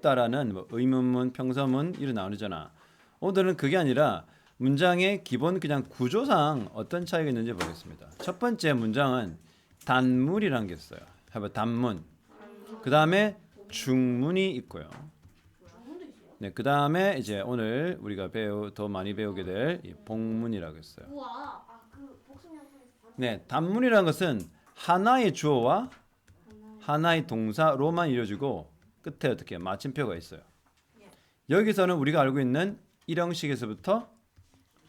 따라는 뭐 의문문, 평서문 이런 나오잖아. 오늘은 그게 아니라 문장의 기본 그냥 구조상 어떤 차이가 있는지 보겠습니다. 첫 번째 문장은 단문이라는 게 있어요. 해봐 단문. 그 다음에 중문이 있고요. 네, 그 다음에 이제 오늘 우리가 배우 더 많이 배우게 될이 복문이라고 했어요. 아그 복습명사에서 네, 단문이라는 것은 하나의 주어와 하나의 동사로만 이루어지고 끝에 어떻게 마침표가 있어요. 여기서는 우리가 알고 있는 1형식에서부터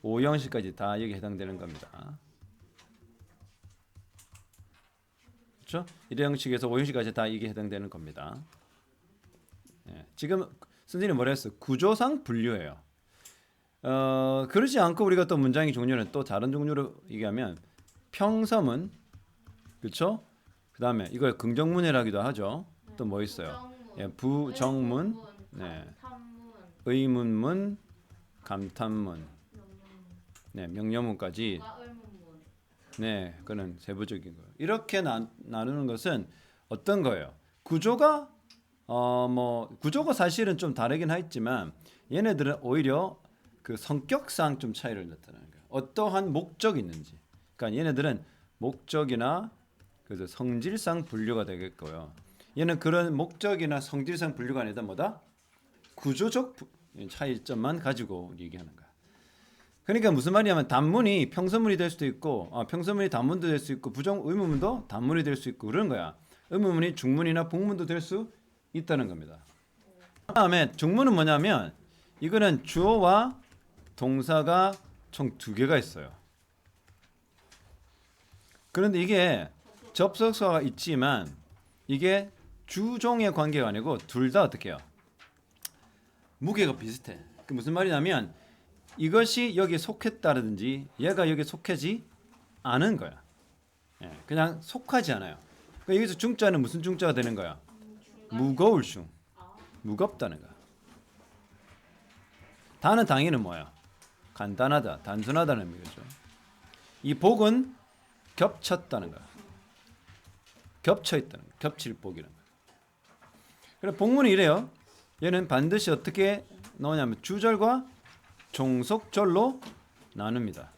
5형식까지 다 여기 해당되는 겁니다. 그렇죠? 1형식에서 5형식까지 다 이게 해당되는 겁니다. 예, 지금 선생님이 뭐라 했어? 구조상 분류해요. 어, 그러지 않고 우리가 또 문장의 종류는 또 다른 종류로 얘기하면 평서문, 그렇죠? 그 다음에 이걸 긍정문이라기도 하죠. 또 뭐 있어요? 예, 부정문, 네, 탐문, 의문문, 감탄문, 네, 명령문까지. 네, 그는 세부적인 거예요. 이렇게 나, 나누는 것은 어떤 거예요? 구조가 어 뭐 구조가 사실은 좀 다르긴 하지만 얘네들은 오히려 그 성격상 좀 차이를 나타내는 거예요. 어떠한 목적이 있는지. 그러니까 얘네들은 목적이나 그래서 성질상 분류가 되겠고요. 얘는 그런 목적이나 성질상 분류가 아니다 뭐다? 구조적 부- 차이점만 가지고 얘기하는 거야. 그러니까 무슨 말이냐면 단문이 평서문이 될 수도 있고 아, 평서문이 단문도 될 수 있고 부정 의문문도 단문이 될 수 있고 그런 거야. 의문문이 중문이나 복문도 될 수 있다는 겁니다. 그다음에 중문은 뭐냐면 이거는 주어와 동사가 총 두 개가 있어요. 그런데 이게 접속사가 있지만 이게 주종의 관계가 아니고 둘 다 어떻게 해요? 무게가 비슷해. 그 무슨 말이냐면 이것이 여기에 속했다든지 얘가 여기에 속하지 않은 거야. 예, 그냥 속하지 않아요. 그러니까 여기서 중자는 무슨 중자가 되는 거야? 무거울 중. 무겁다는 거야. 다는 당연히 뭐야? 간단하다, 단순하다는 의미죠. 이 복은 겹쳤다는 거야. 겹쳐 있다는 거야. 겹칠 복이라는 거야. 그래 복문이 이래요. 얘는 반드시 어떻게 나오냐면 주절과 종속절로 나눕니다.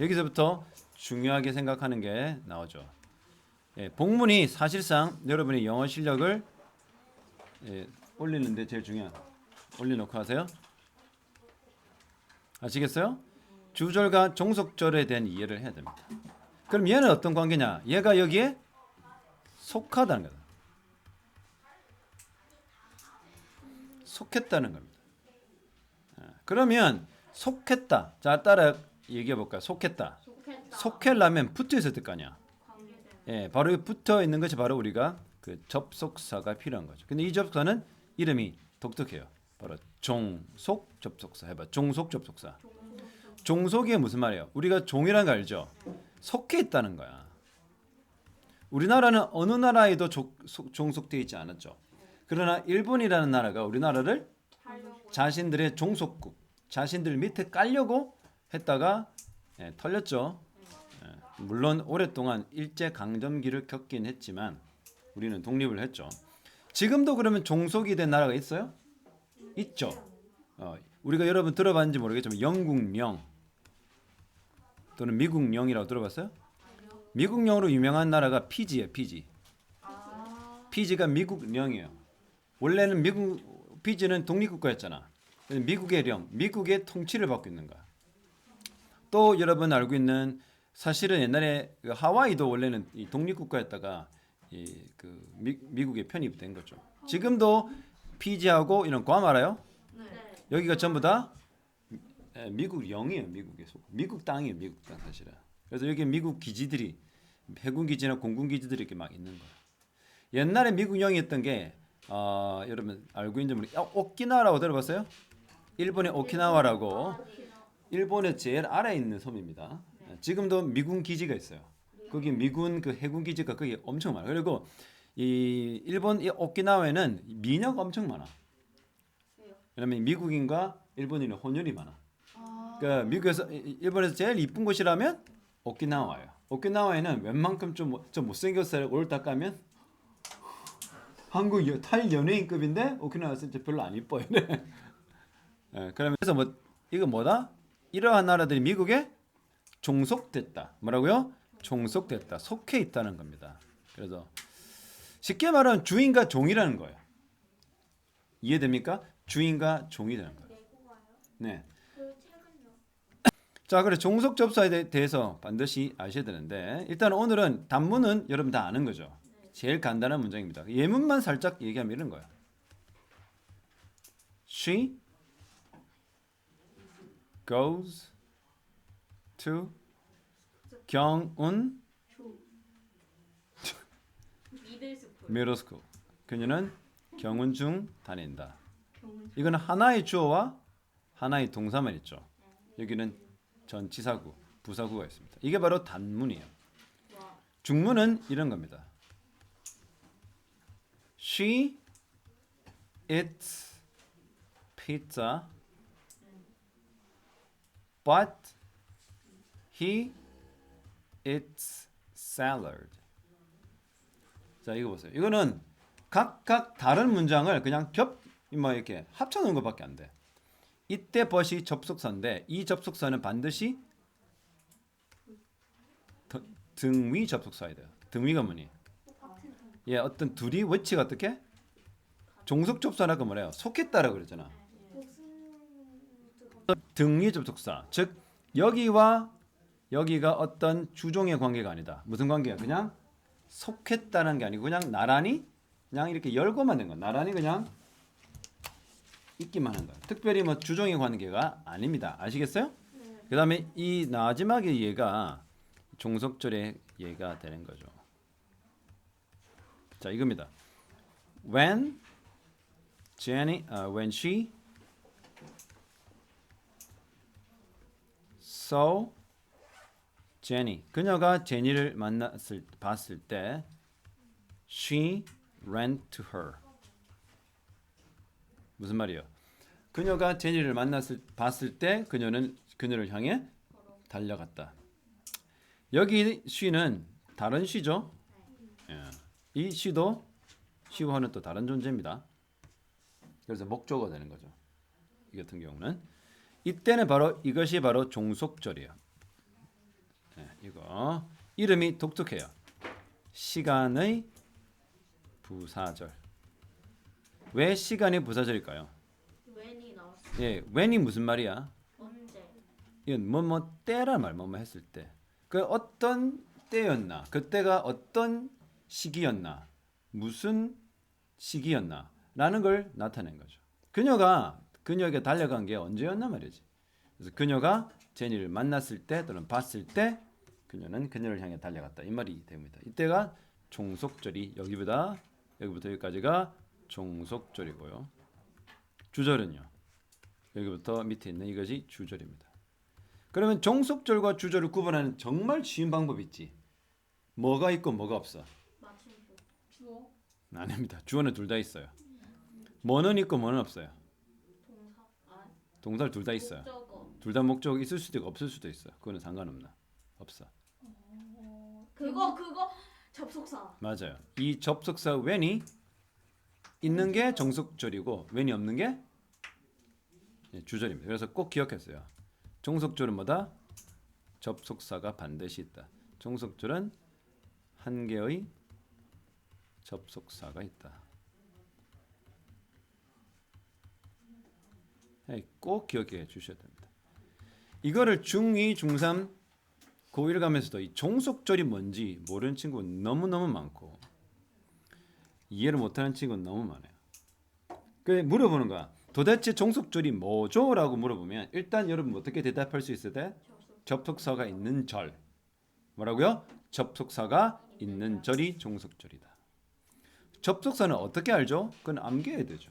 여기서부터 중요하게 생각하는 게 나오죠. 예, 복문이 사실상 여러분의 영어 실력을 예, 올리는데 제일 중요한 올려놓고 하세요. 아시겠어요? 주절과 종속절에 대한 이해를 해야 됩니다. 그럼 얘는 어떤 관계냐? 얘가 여기에 속하다는 거다. 속했다는 겁니다. 아, 그러면 속했다. 자 따라 얘기해 볼까요? 속했다. 속헬라면 붙어 있을 거 아니야. 예, 바로 이 붙어 있는 것이 바로 우리가 그 접속사가 필요한 거죠. 근데 이 접속사는 이름이 독특해요. 바로 종속 접속사 해봐. 종속 접속사. 종속이 무슨 말이에요? 우리가 종이라는 거 알죠? 속해 있다는 거야. 우리나라는 어느 나라에도 종속되어 있지 않았죠. 그러나 일본이라는 나라가 우리나라를. 자신들의 종속국, 자신들 밑에 깔려고 했다가 예, 털렸죠. 예, 물론 오랫동안 일제 강점기를 겪긴 했지만 우리는 독립을 했죠. 지금도 그러면 종속이 된 나라가 있어요? 있죠. 어, 우리가 여러분 들어봤는지 모르겠지만 영국령 또는 미국령이라고 들어봤어요? 미국령으로 유명한 나라가 피지예요. 피지. 아. 피지가 미국령이에요. 원래는 미국 피지는 독립국가였잖아. 미국의 령, 미국의 통치를 받고 있는 거야. 또 여러분 알고 있는 사실은 옛날에 그 하와이도 원래는 이 독립국가였다가 이그 미 국에 편입된 거죠. 지금도 피지하고 이런 괌 알아요? 네. 여기가 전부 다 에, 미국 영이에요. 미국의 속 미국 땅이에요. 미국 땅 사실은. 그래서 여기 미국 기지들이 해군 기지나 공군 기지들이 이렇게 막 있는 거예요. 옛날에 미국 영이었던 게 어, 여러분 알고 있는지 모르. 어, 오키나와라고 들어봤어요? 일본의 오키나와라고 일본의 제일 아래에 있는 섬입니다. 지금도 미군 기지가 있어요. 거기 미군 그 해군 기지가 거기 엄청 많아. 요 그리고 이 일본 이 오키나와에는 미녀가 엄청 많아. 왜냐면 미국인과 일본인의 혼혈이 많아. 아. 그러니까 미국에서 일본에서 제일 이쁜 곳이라면 오키나와예요. 오키나와에는 웬만큼 좀, 좀 못생겼어요. 오를 닦으면 한국 여, 탈 연예인급인데 오키나와 때 별로 안 이뻐요. 네. 예, 그러면서 뭐 이거 뭐다? 이러한 나라들이 미국에 종속됐다. 뭐라고요? 종속됐다. 속해 있다는 겁니다. 그래서 쉽게 말하면 주인과 종이라는 거예요. 이해됩니까? 주인과 종이 되는 거예요. 내고가요? 네. 그 책은요? 자, 그래 종속 접사에 대- 대해서 반드시 아셔야 되는데 일단 오늘은 단문은 여러분 다 아는 거죠. 제일 간단한 문장입니다. 예문만 살짝 얘기하면 이런 거예요. She goes to 경운 middle school. 그녀는 경운 중 다닌다. 이거는 하나의 주어와 하나의 동사만 있죠. 여기는 전치사구, 부사구가 있습니다. 이게 바로 단문이에요. 와. 중문은 이런 겁니다. She eats pizza, but he eats salad. 자, 이거 보세요. 이거는 각각 다른 문장을 그냥 겹, 뭐 이렇게 합쳐놓은 것밖에 안 돼. 이때 벗이 접속사인데 이 접속사는 반드시 더- 등위 접속사야 돼요. 등위가 뭐니? 예, 어떤 둘이 위치가 어떻게? 종속 접속사라고 뭐래요? 속했다라고 그랬잖아. 등위 접속사. 즉 여기와 여기가 어떤 주종의 관계가 아니다. 무슨 관계야? 그냥 속했다는 게 아니고 그냥 나란히 그냥 이렇게 열고만 된 거. 나란히 그냥 있기만 한 거야. 특별히 뭐 주종의 관계가 아닙니다. 아시겠어요? 그다음에 이 마지막에 얘가 종속절의 얘가 되는 거죠. 자 이겁니다. When Jenny, uh, when she saw Jenny, 그녀가 제니를 만났을 봤을 때, she ran to her. 무슨 말이에요? 그녀가 제니를 만났을 봤을 때 그녀는 그녀를 향해 달려갔다. 여기 she는 다른 she죠. 예. 이 she도 she와는 또 다른 존재입니다. 그래서 목조가 되는 거죠. 이 같은 경우는 이때는 바로 이것이 바로 종속절이에요. 예, 이거 이름이 독특해요. 시간의 부사절. 왜 시간이 부사절일까요? 예, when이 무슨 말이야? 언제? 이건 뭐뭐 때란 말, 뭐뭐 했을 때. 그 어떤 때였나? 그때가 어떤 시기였나? 무슨 시기였나? 라는 걸 나타낸 거죠. 그녀가 그녀에게 달려간 게 언제였나 말이지. 그래서 그녀가 제니를 만났을 때 또는 봤을 때 그녀는 그녀를 향해 달려갔다. 이 말이 됩니다. 이때가 종속절이 여기보다 여기부터 여기까지가 종속절이고요. 주절은요. 여기부터 밑에 있는 이것이 주절입니다. 그러면 종속절과 주절을 구분하는 정말 쉬운 방법이 있지. 뭐가 있고 뭐가 없어. 아닙니다. 주어는 둘 다 있어요. 뭐는 있고 뭐는 없어요. 동사. 아. 동사를 둘다 있어요. 둘 다 목적 있을 수도 있고 없을 수도 있어요. 그거는 상관없나. 없어. 그거 그거 접속사. 맞아요. 이 접속사 when이 있는 게 종속절이고 when이 없는 게 예, 주절입니다. 그래서 꼭 기억했어요. 종속절은 뭐다? 접속사가 반드시 있다. 종속절은 한 개의 접속사가 있다. 예, 꼭 기억해 주셔야 됩니다. 이거를 중2, 중3, 고1 가면서도 이 종속절이 뭔지 모르는 친구는 너무너무 많고 이해를 못하는 친구는 너무 많아요. 그 물어보는 거야. 도대체 종속절이 뭐죠? 라고 물어보면 일단 여러분 어떻게 대답할 수때 접속사가 있는 절 뭐라고요? 접속사가 있는 절이 종속절이다. 접속사는 어떻게 알죠? 그건 암기해야 되죠.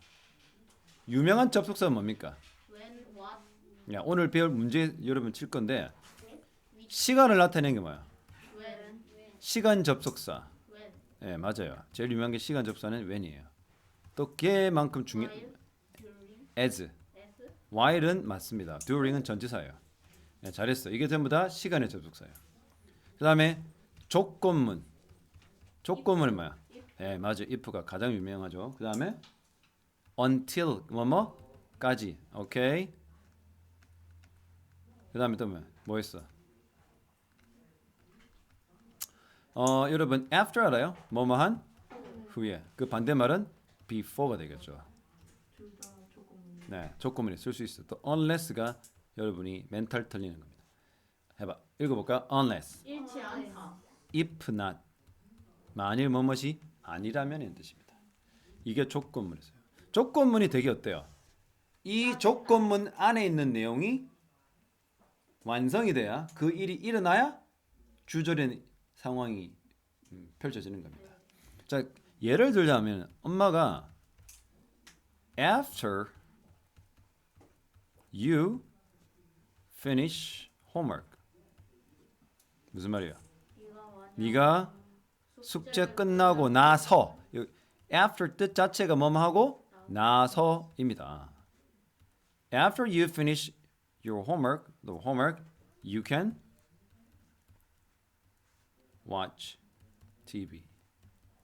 유명한 접속사는 뭡니까? when 야, 오늘 배울 문제 여러분 칠 건데 시간을 나타내는 게 뭐야? when 시간 접속사. when 예, 맞아요. 제일 유명한 게 시간 접속사는 when이에요. 또 걔만큼 중요 as while은 맞습니다. during은 전치사예요. 예, 잘했어. 이게 전부 다 시간의 접속사예요. 그다음에 조건문. 조건문은 뭐야? 예, 맞아. if가 가장 유명하죠. 그 다음에 until 뭐뭐까지. 오케이. 그 다음에 또 뭐? 뭐 있어? 어, 여러분 after 알아요? 뭐뭐한 후에. 그 반대말은 before가 되겠죠. 네, 조건문에 쓸 수 있어. 또 unless가 여러분이 멘탈 털리는 겁니다. 해봐. 읽어볼까? unless, 잃지 않다. if not. 만일 뭐뭇이 아니라면의 뜻입니다. 이게 조건문이세요. 조건문이 되게 어때요? 이 조건문 안에 있는 내용이 완성이 돼야 그 일이 일어나야 주절의 상황이 음, 펼쳐지는 겁니다. 자, 예를 들자면 엄마가 after you finish homework 무슨 말이야? 네가 숙제 끝나고 나서 요 after 뜻 자체가 뭐뭐 하고 나서입니다. After you finish your homework, the homework, you can watch TV.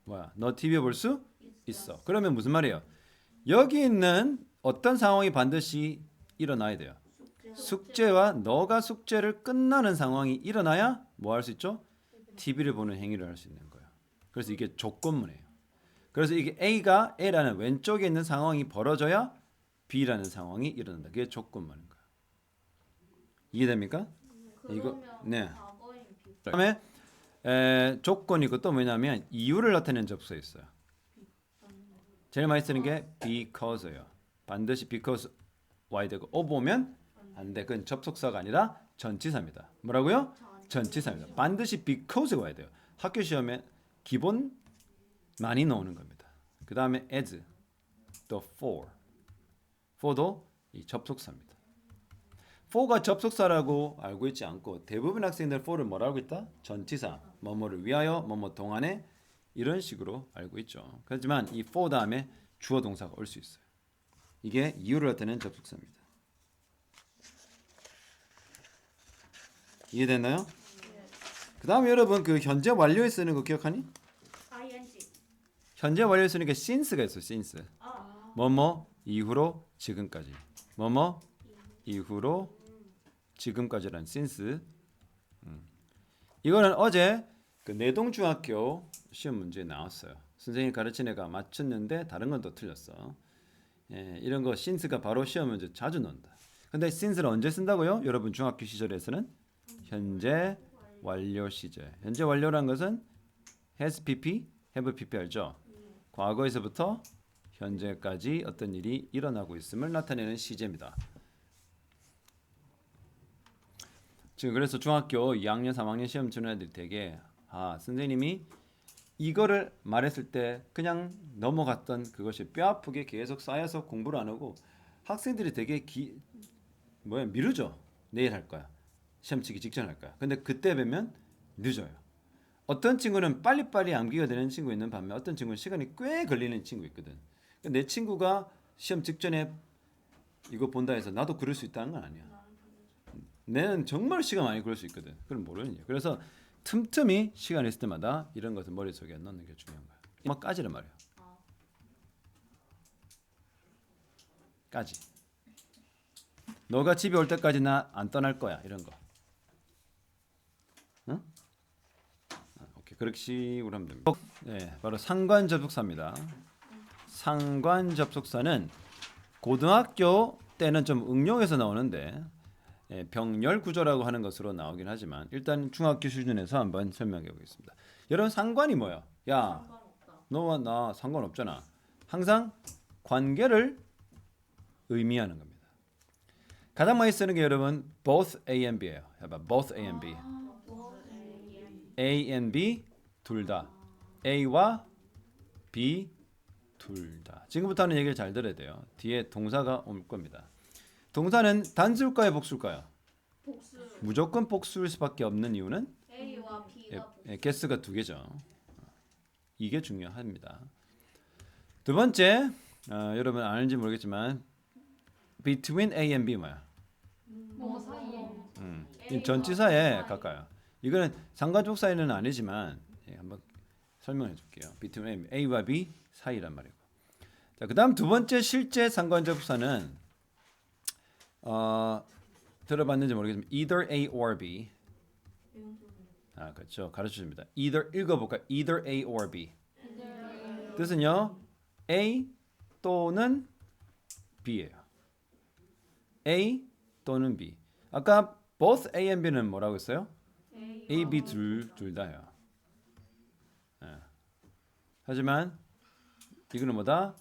뭐야? 너 TV 볼 수 있어. 그러면 무슨 말이에요? 여기 있는 어떤 상황이 반드시 일어나야 돼요. 숙제와 너가 숙제를 끝나는 상황이 일어나야 뭐 할 수 있죠? TV를 보는 행위를 할 수 있는 거예요. 그래서 이게 조건문이에요. 그래서 이게 A가 A라는 왼쪽에 있는 상황이 벌어져야 B라는 상황이 일어난다. 그게 조건문인 거예요. 이해됩니까? 이거- 네. 그다음에 에, 조건이고 또 뭐냐면 이유를 나타내는 접수가 있어요. 제일 많이 쓰는 게 because예요. 반드시 because why 되고 어 보면 안 돼. 그건 접속사가 아니라 전치사입니다. 뭐라고요? 전치사입니다. 반드시 because가 와야 돼요. 학교 시험에 기본 많이 나오는 겁니다. 그 다음에 as, 또 for, for도 이 접속사입니다. for가 접속사라고 알고 있지 않고 대부분 학생들 for를 뭐라고 있다? 전치사, 뭐뭐를 위하여, 뭐뭐 동안에 이런 식으로 알고 있죠. 하지만 이 for 다음에 주어 동사가 올 수 있어요. 이게 이유를 나타내는 접속사입니다. 이해됐나요? 그 다음에 여러분 그 현재 완료에 쓰는 거 기억하니? ing. 현재 완료에 쓰는 게 since가 있어요. since. 아. 뭐뭐 이후로 지금까지. 뭐뭐 이후로 지금까지란 since. 음. 이거는 어제 그 내동중학교 시험 문제에 나왔어요. 선생님이 가르친 애가 맞췄는데 다른 건 또 틀렸어. 예, 이런 거 since가 바로 시험 문제 자주 넣는다. 근데 since를 언제 쓴다고요? 여러분 중학교 시절에서는 현재 완료 시제. 현재 완료란 것은 has pp, have pp 알죠? 과거에서부터 현재까지 어떤 일이 일어나고 있음을 나타내는 시제입니다. 지금 그래서 중학교 2학년, 3학년 시험 치는 애들이 되게 아 선생님이 이거를 말했을 때 그냥 넘어갔던 그것이 뼈 아프게 계속 쌓여서 공부를 안 하고 학생들이 되게 기 뭐야 미루죠. 내일 할 거야. 시험 치기 직전 할 거야. 근데 그때 뵈면 늦어요. 어떤 친구는 빨리빨리 암기가 되는 친구 있는 반면 어떤 친구는 시간이 꽤 걸리는 친구 있거든. 그러니까 내 친구가 시험 직전에 이거 본다 해서 나도 그럴 수 있다는 건 아니야. 내는 정말 시간 많이 걸릴 수 있거든. 그걸 모르는 거야. 그래서 틈틈이 시간 있을 때마다 이런 것을 머릿속에 넣는 게 중요한 거야. 막 까지란 말이야. 까지. 너가 집에 올 때까지 나 안 떠날 거야. 이런 거. 응? 아, 오케이. 그렇게 식으로 하면 됩니다. 네, 바로 상관 접속사입니다. 상관 접속사는 고등학교 때는 좀 응용해서 나오는데 예, 병렬 구조라고 하는 것으로 나오긴 하지만 일단 중학교 수준에서 한번 설명해 보겠습니다. 여러분 상관이 뭐야? 야, 상관없다. 너와 나 상관없잖아. 항상 관계를 의미하는 겁니다. 가장 많이 쓰는 게 여러분 both A and B예요. 해봐, both A and B. A and B 둘 다. A와 B 둘 다. 지금부터는 얘기를 잘 들어야 돼요. 뒤에 동사가 올 겁니다. 동사는 단수일까요, 복수일까요? 복수. 무조건 복수일 수밖에 없는 이유는 A와 예, B가 복수. 예, 개수가 두 개죠. 이게 중요합니다. 두 번째, 어, 여러분 아는지 모르겠지만 between A and B 뭐야? 뭐 사이에. 음, 전치사에. 가까요. 이거는 상관족 사이는 아니지만 예, 한번 설명해 줄게요. between A와 B 사이란 말이고. 자, 그다음 두 번째 실제 상관접사는 어, 들어봤는지 모르겠지만 either A or B. 아, 그렇죠. 가르쳐 줍니다. either 읽어 볼까? either A or B. 뜻은요. A 또는 B예요. A 또는 B. 아까 both A and B는 뭐라고 했어요? A, B 둘, 둘 다요. 예. 하지만 이거는 뭐다?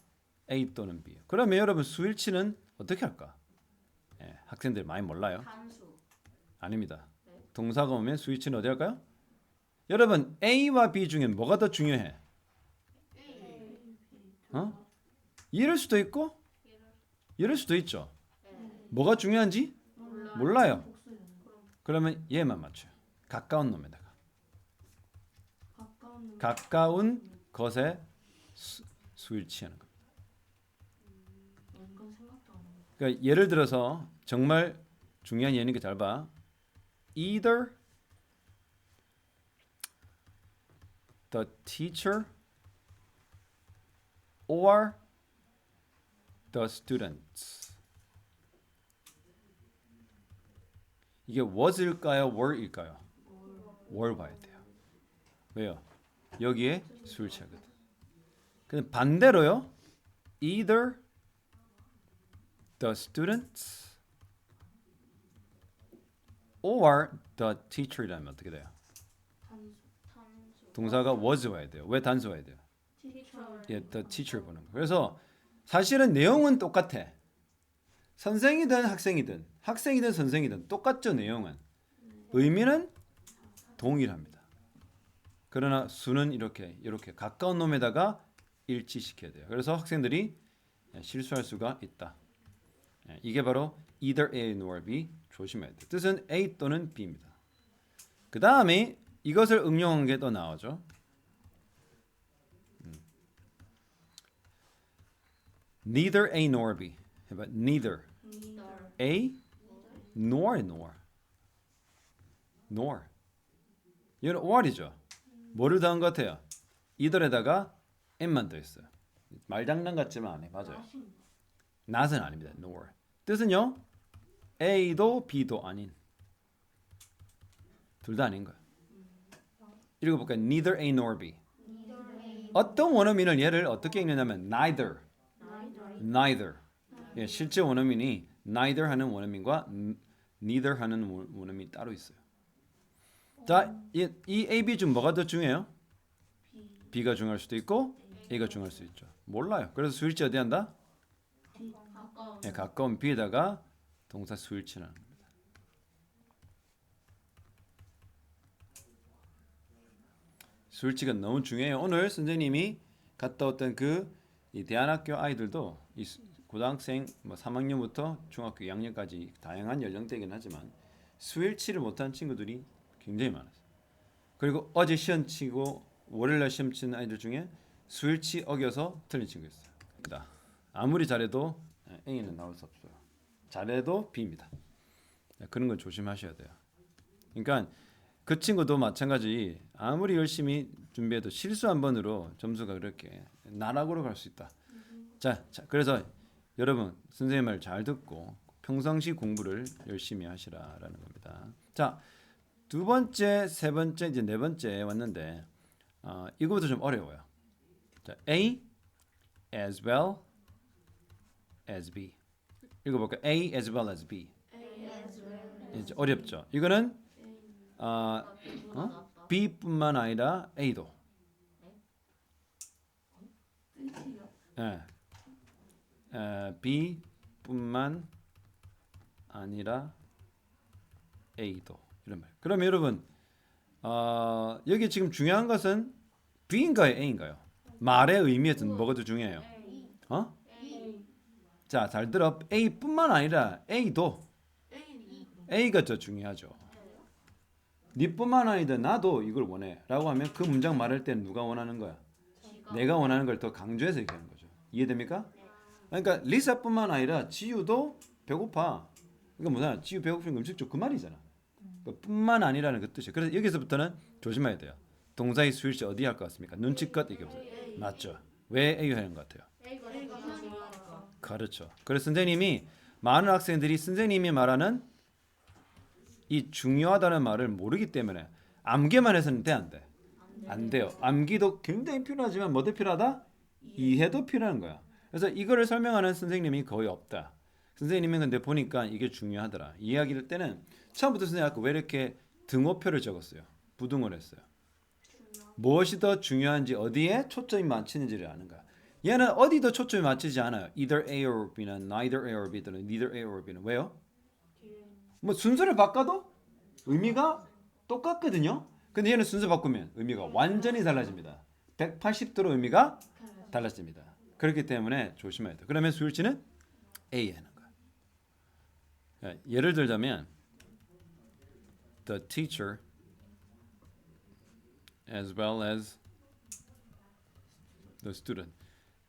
A 또는 B. 그러면 여러분 수일치는 어떻게 할까? 예, 학생들 많이 몰라요. 단수. 아닙니다. 동사가 오면 수일치는 어디 할까요? 여러분 A와 B 중에 뭐가 더 중요해? 어? 이럴 수도 있고 이럴 수도 있죠. 뭐가 중요한지 몰라요. 그러면 얘만 맞춰요. 가까운 놈에다가 가까운 가까운 것에 수, 겁니다. 생각도 안 해. 그러니까 예를 들어서 정말 중요한 예니까 잘 봐. Either the teacher or the students. 이게 was일까요, were일까요? were 봐야 돼요. 왜요? 여기에 수일치하거든. 근데 반대로요. either the students or the teacher이라면 어떻게 돼요? 동사가 was 와야 돼요. 왜 단수 와야 돼요? 예, the teacher 보는 거. 그래서 사실은 내용은 똑같아. 선생이든 학생이든 학생이든 선생이든 똑같죠 내용은. 의미는 동일합니다. 그러나 수는 이렇게 이렇게 가까운 놈에다가 일치시켜야 돼요. 그래서 학생들이 예, 실수할 수가 있다. 예, 이게 바로 either A nor B 조심해야 돼요. 뜻은 A 또는 B입니다. 그 다음에 이것을 응용한 게 또 나오죠. Neither A nor B. 해봐. Neither A nor nor. nor. 이건 or이죠. 뭐를 더한 것 같아요? either에다가 n만 더 있어요. 말장난 같지만 아니 맞아요. 나신 not은 아닙니다. nor. 뜻은요. A도 B도 아닌. 둘 다 아닌 거예요. 읽어볼까요? Neither A nor B. 어떤 원어민을 얘를 어떻게 읽느냐면 neither, neither. 예, 실제 원어민이 neither 하는 원어민과 neither 하는 원- 원어민이 따로 있어요. 자, 이, 이 A, B 중 뭐가 더 중요해요? B가 중요할 수도 있고 A가 중요할 수 있죠. 몰라요. 그래서 수일치 어디 한다? D 가까운. B에다가 동사 수일치는 겁니다. 수일치가 너무 중요해요. 오늘 선생님이 갔다 왔던 그 이 대안학교 아이들도 이 수- 고등학생 뭐 3학년부터 중학교 2학년까지 다양한 연령대이긴 하지만 수일치를 못한 친구들이 굉장히 많았어요. 그리고 어제 시험 치고 월요일날 시험 치는 아이들 중에 수일치 어겨서 틀린 친구 있어요. 아무리 잘해도 A는 나올 수 없어요. 잘해도 B입니다. 그런 걸 조심하셔야 돼요. 그러니까 그 친구도 마찬가지 아무리 열심히 준비해도 실수 한 번으로 점수가 그렇게 나락으로 갈 수 있다. 자, 자, 그래서 여러분 선생님 말 잘 듣고 평상시 공부를 열심히 하시라라는 겁니다. 자, 두 번째, 세 번째, 이제 네 번째 왔는데 어, 이거부터 좀 어려워요. 자, A as well as B. 읽어볼까? A as well as B. 이제 어렵죠. 이거는 아, 어? B뿐만 아니라 A도. 예. 에, B뿐만 아니라 A도 이런 말. 그럼 여러분 어, 여기 지금 중요한 것은 B인가요, A인가요? 말의 의미에서 뭐가 더 중요해요? 어? 자, 잘 들어. A뿐만 아니라 A도 A가 더 중요하죠. 니뿐만 아니라 나도 이걸 원해라고 하면 그 문장 말할 때는 누가 원하는 거야? 내가 원하는 걸 더 강조해서 얘기하는 거죠. 이해됩니까? 그러니까 리사뿐만 아니라 지유도 배고파. 그러니까 뭐냐? 지유 배고프면 음식 줘. 그 말이잖아. 그 뿐만 아니라는 그 뜻이에요. 그래서 여기서부터는 조심해야 돼요. 동사의 수일치 어디 할 것 같습니까? 눈치껏 얘기해보세요. 맞죠? 왜 A 하는 것 같아요? 그렇죠. 그래서 선생님이 많은 학생들이 선생님이 말하는 이 중요하다는 말을 모르기 때문에 암기만 해서는 돼 안 돼? 안 돼요. 암기도 굉장히 필요하지만 뭐도 필요하다? 이해도 필요한 거야. 그래서 이거를 설명하는 선생님이 거의 없다. 선생님은 근데 보니까 이게 중요하더라. 이야기할 때는 처음부터 선생님 아까 왜 이렇게 등호표를 적었어요? 부등을 했어요. 무엇이 더 중요한지 어디에 초점이 맞추는지를 아는 거야. 얘는 어디도 초점이 맞추지 않아요. Either A or B는 neither A or B 또는 neither A or B는 왜요? 뭐 순서를 바꿔도 의미가 똑같거든요. 근데 얘는 순서 바꾸면 의미가 완전히 달라집니다. 180도로 의미가 달라집니다. 그렇기 때문에 조심해야 돼요. 그러면 수일치는 A 하는 거야. 자, 예를 들자면 the teacher as well as the student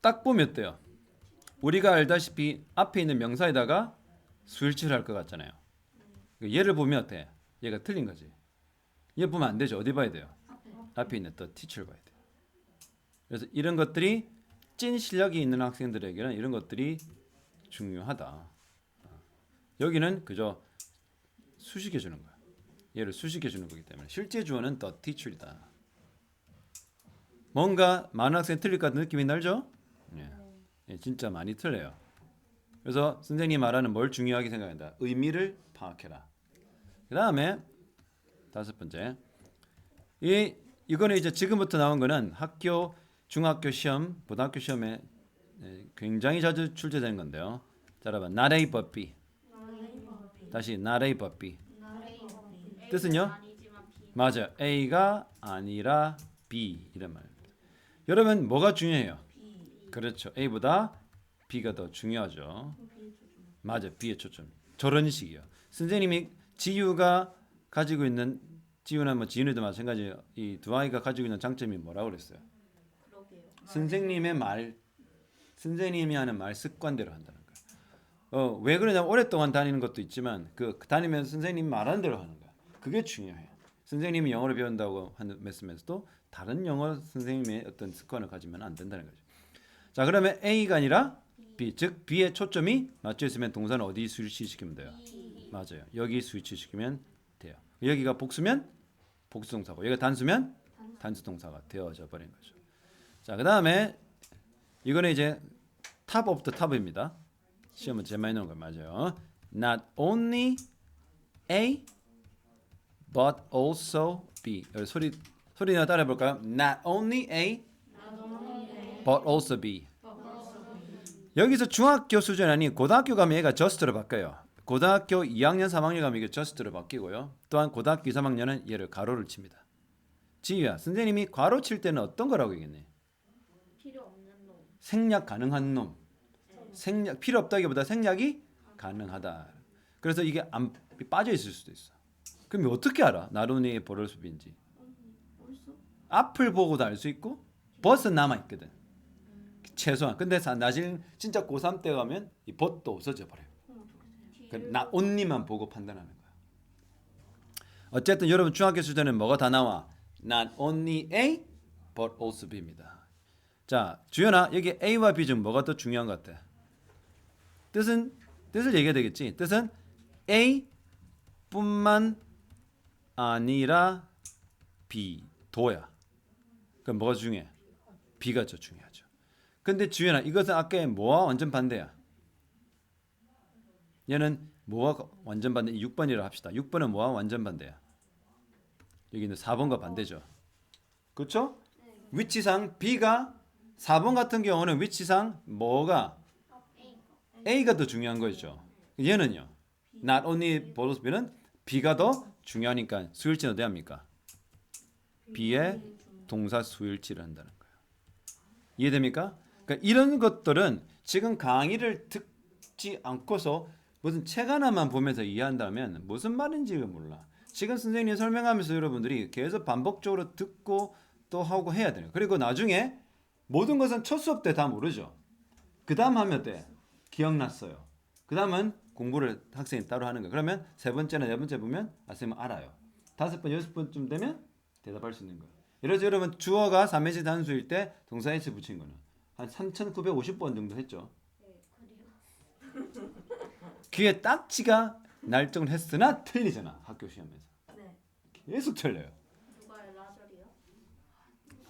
딱 보면 어때요? 우리가 알다시피 앞에 있는 명사에다가 수일치를 할 것 같잖아요. 그 얘를 보면 어때? 얘가 틀린 거지. 얘 보면 안 되죠. 어디 봐야 돼요? 앞에 있는 the teacher 봐야 돼요. 그래서 이런 것들이 찐 실력이 있는 학생들에게는 이런 것들이 중요하다. 여기는 그저 수식해 주는 거야. 얘를 수식해 주는 거기 때문에 실제 주어는 the teacher이다. 뭔가 많은 학생 틀릴 것 같은 느낌이 날죠? 예. 예, 진짜 많이 틀려요. 그래서 선생님이 말하는 뭘 중요하게 생각한다. 의미를 파악해라. 그 다음에 다섯 번째. 이 이거는 이제 지금부터 나온 거는 학교 중학교 시험, 고등학교 시험에 예, 굉장히 자주 출제되는 건데요. but B. 다시 not A but B. 뜻은요? 맞아요. A가 아니라 B 이런 말입니다. 여러분 뭐가 중요해요? 그렇죠. A보다 B가 더 중요하죠. 맞아. B의 초점. 저런 식이요. 선생님이 지유가 가지고 있는 지유나 뭐 지윤이도 마찬가지 이 두 아이가 가지고 있는 장점이 뭐라고 그랬어요? 선생님의 말 선생님이 하는 말 습관대로 거야. 어, 왜 그러냐면 오랫동안 다니는 것도 있지만 그 다니면서 선생님이 말하는 대로 하는 거야. 그게 중요해. 선생님이 영어를 배운다고 하는 말씀에서도 다른 영어 선생님의 어떤 습관을 가지면 안 된다는 거죠. 자, 그러면 A가 아니라 B, 즉 B의 초점이 맞춰 있으면 동사는 어디 스위치시키면 돼요? 맞아요. 여기 스위치시키면 돼요. 여기가 복수면 복수 동사고 여기가 단수면 단수 동사가 되어져 버린 거죠. 자, 그 다음에 이거는 이제 탑 오브 더 탑입니다. 시험은 제일 많이 나오는 거 맞아요. Not only A but also B. 여기 소리 소리 나 따라해 볼까요? Not only A but also B. 여기서 중학교 수준 아니 고등학교 가면 얘가 just로 바뀌어요. 고등학교 2학년 3학년 가면 이게 just로 바뀌고요. 또한 고등학교 2, 3학년은 얘를 가로를 칩니다. 지유야, 선생님이 가로 칠 때는 어떤 거라고 얘기했니? 필요 없는 놈. 생략 가능한 놈. 생략 필요 없다기보다 생략이 가능하다. 그래서 이게 안 빠져 있을 수도 있어. 그럼 어떻게 알아? 나론이. 벌써? 앞을 보고도 알 수 있고 벗은 남아 있거든. 최소한. 근데 사- 나중 진짜 고3 때 가면 이 벗도 없어져 버려요. 그나 온니만 보고 판단하는 거야. 어쨌든 여러분 중학교 수준은 뭐가 다 나와? Not only A, but also B입니다. 자, 주연아 여기 A와 B 중 뭐가 더 중요한 것 같아? 뜻은 뜻을 얘기해야 되겠지. 뜻은 A뿐만 아니라 B 도야. 그럼 뭐가 중요해? B가 더 중요하죠. 근데 주연아 이것은 아까의 뭐와 완전 반대야. 얘는 뭐와 완전 반대? 6번이라 합시다. 6번은 뭐와 완전 반대야? 여기는 4번과 반대죠. 그렇죠? 위치상 B가 4번 같은 경우는 위치상 뭐가 A가 더 중요한 거죠. 얘는요. Not only both B는 B가 더 중요하니까 수일치는 어디 합니까? B의 동사 수일치를 한다는 거예요. 이해됩니까? 그러니까 이런 것들은 지금 강의를 듣지 않고서 무슨 책 하나만 보면서 이해한다면 무슨 말인지 몰라. 지금 선생님이 설명하면서 여러분들이 계속 반복적으로 듣고 또 하고 해야 돼요. 그리고 나중에 모든 것은 첫 수업 때 다 모르죠. 그 다음 하면 돼. 기억났어요. 그 다음은 공부를 학생이 따로 하는 거예요. 그러면 세 번째나 네 번째 보면 아, 선생님 알아요. 다섯 번, 여섯 번쯤 되면 대답할 수 있는 거예요. 예를 들어 여러분 주어가 3인칭 단수일 때 동사 s 붙인 거는 한 3,950번 정도 했죠. 네. 귀에 딱지가 날정을 했으나 틀리잖아 학교 시험에서 네. 계속 틀려요.